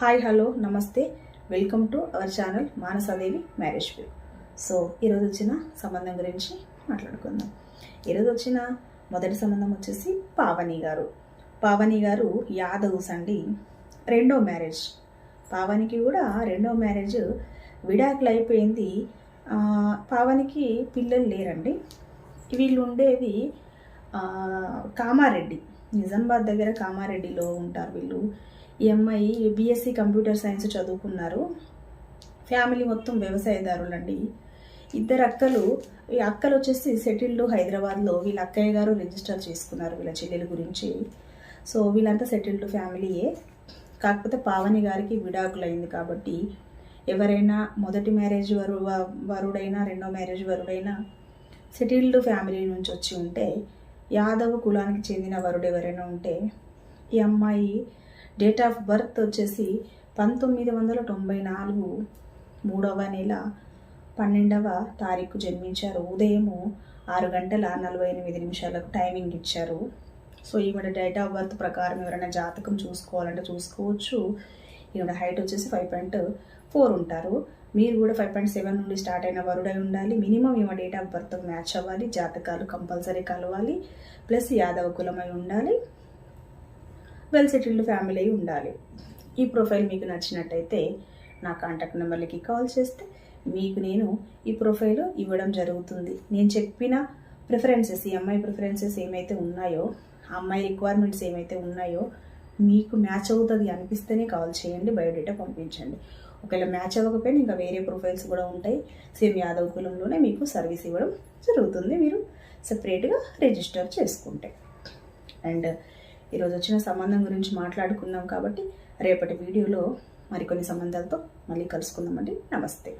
Hi hello నమస్తే. Welcome to our channel Manasadevi marriage view so ఈరోజు వచ్చిన సంబంధం గురించి మాట్లాడుకుందాం. ఈరోజు వచ్చిన మొదటి సంబంధం వచ్చేసి పావని గారు. పావని గారు యాదవ్స్ అండి రెండో మ్యారేజ్. పావనికి కూడా రెండో మ్యారేజ్ విడాకులు అయిపోయింది. పావనికి పిల్లలు లేరండి. వీళ్ళు ఉండేది కామారెడ్డి. నిజామాబాద్ దగ్గర కామారెడ్డిలో ఉంటారు వీళ్ళు. ఈ అమ్మాయి బీఎస్సీ కంప్యూటర్ సైన్స్ చదువుకున్నారు. ఫ్యామిలీ మొత్తం వ్యవసాయదారులండి. ఇద్దరు అక్కలు ఈ అక్కలు వచ్చేసి సెటిల్డ్ హైదరాబాద్లో వీళ్ళ అక్కయ్య గారు రిజిస్టర్ చేసుకున్నారు వీళ్ళ చెల్లెల గురించి. సో వీళ్ళంతా సెటిల్డ్ ఫ్యామిలీయే కాకపోతే పావని గారికి విడాకులైంది కాబట్టి ఎవరైనా మొదటి మ్యారేజ్ వరు వరుడైనా రెండో మ్యారేజ్ వరుడైనా సెటిల్డ్ ఫ్యామిలీ నుంచి వచ్చి ఉంటే యాదవ్ కులానికి చెందిన వరుడు ఎవరైనా ఉంటే ఈ అమ్మాయి డేట్ ఆఫ్ బర్త్ వచ్చేసి పంతొమ్మిది వందల తొంభై నాలుగు మూడవ నెల పన్నెండవ తారీఖు జన్మించారు. ఉదయము ఆరు గంటల నలభై ఎనిమిది నిమిషాలకు టైమింగ్ ఇచ్చారు. సో ఈవిడ డేట్ ఆఫ్ బర్త్ ప్రకారం ఎవరైనా జాతకం చూసుకోవాలంటే చూసుకోవచ్చు. ఈవిడ హైట్ వచ్చేసి ఫైవ్ పాయింట్ ఫోర్ ఉంటారు. మీరు కూడా ఫైవ్ పాయింట్ సెవెన్ నుండి స్టార్ట్ అయిన వరుడై ఉండాలి. మినిమం ఈమె డేట్ ఆఫ్ బర్త్ మ్యాచ్ అవ్వాలి. జాతకాలు కంపల్సరీ కలవాలి. ప్లస్ యాదవ కులమై ఉండాలి. వెల్ సెటిల్డ్ ఫ్యామిలీ అయి ఉండాలి. ఈ ప్రొఫైల్ మీకు నచ్చినట్టయితే నా కాంటాక్ట్ నెంబర్లకి కాల్ చేస్తే మీకు నేను ఈ ప్రొఫైల్ ఇవ్వడం జరుగుతుంది. నేను చెప్పిన ప్రిఫరెన్సెస్ ఈ అమ్మాయి ప్రిఫరెన్సెస్ ఏమైతే ఉన్నాయో అమ్మాయి రిక్వైర్మెంట్స్ ఏమైతే ఉన్నాయో మీకు మ్యాచ్ అవుతుంది అనిపిస్తేనే కాల్ చేయండి బయోడేటా పంపించండి. ఒకవేళ మ్యాచ్ అవ్వకపోయినా ఇంకా వేరే ప్రొఫైల్స్ కూడా ఉంటాయి. సేమ్ యాదవ్ కులంలోనే మీకు సర్వీస్ ఇవ్వడం జరుగుతుంది. మీరు సపరేట్గా రిజిస్టర్ చేసుకుంటే. అండ్ ఈరోజు వచ్చిన సంబంధం గురించి మాట్లాడుకున్నాం కాబట్టి రేపటి వీడియోలో మరికొన్ని సంబంధాలతో మళ్ళీ కలుసుకుందామండి. నమస్తే.